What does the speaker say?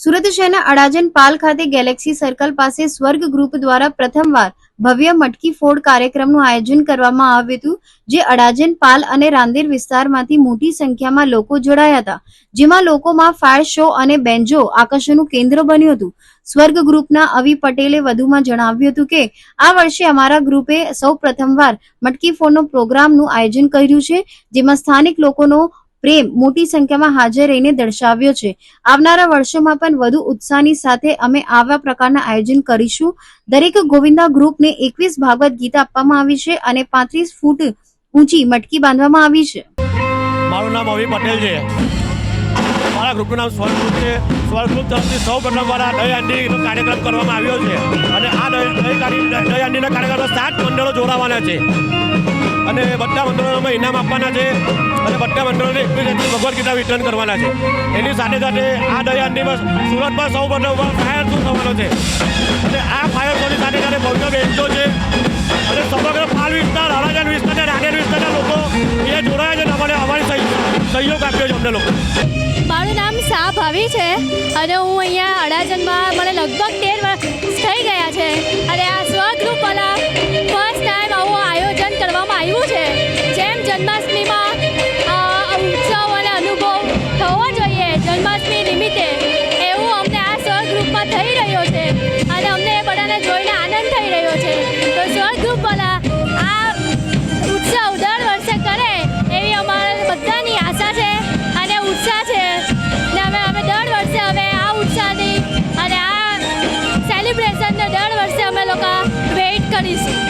સુરત શહેરના અડાજન પાલ ખાતે Galaxy circle પાસે સ્વર્ગ ગ્રુપ દ્વારા પ્રથમવાર ભવ્ય મટકી ફોડ કાર્યક્રમનું આયોજન કરવામાં આવ્યું હતું, જે અડાજન પાલ અને રાંદેર વિસ્તારમાંથી મોટી સંખ્યામાં લોકો જોડાયા હતા, જેમાં લોકોમાં ફાયર શો અને બેન્જો આકર્ષણનું કેન્દ્ર બન્યું હતું. સ્વર્ગ ગ્રુપના અવી પટેલે વધુમાં જણાવ્યું હતું કે, આ વર્ષે અમારા ગ્રુપે સૌ પ્રથમવાર મટકી ફોડનો પ્રોગ્રામનું આયોજન કર્યું છે, જેમાં સ્થાનિક લોકોનો પ્રેમ મોટી સંખ્યામાં હાજર રહીને દર્શાવ્યો છે. આવનારા વર્ષોમાં પણ વધુ ઉત્સાહની સાથે અમે આવા પ્રકારના આયોજન કરીશું. દરેક ગોવિંદા ગ્રુપને એકવીસ ભાગવત ગીતા આપવામાં આવી છે અને પાંત્રીસ ફૂટ ઊંચી મટકી બાંધવામાં આવી છે. મારું નામ અભી પટેલ છે. મારા ગ્રુપનું નામ સ્વર છે. સ્વર તરફથી સૌ પ્રથમ વાર આ કાર્યક્રમ કરવામાં આવ્યો છે. અને આ દહીં કાર્યક્રમમાં સાત મંડળો જોડાવાના છે. અને બધા મંડળોને અમે ઇનામ આપવાના છે. અને બધા મંડળોને એકવીસ ભગવદ્ ગીતા વિતરણ કરવાના છે. એની સાથે સાથે આ દિવસ સુરતમાં સૌ પ્રથમ ફાયર શો થવાનો છે. અને આ ફાયર શોની સાથે સાથે ભવ્ય બેન્ચો છે. અને સમગ્ર પાલ વિસ્તાર હરાજન વિસ્તાર અને રાંદેર વિસ્તારના લોકો એ જોડાયા છે અને અમારે સહયોગ આપ્યો છે અમને લોકો મારું નામ શાહ ભાવી છે. અને હું અહીંયા અડાજનમાં મને લગભગ તેર કરીશું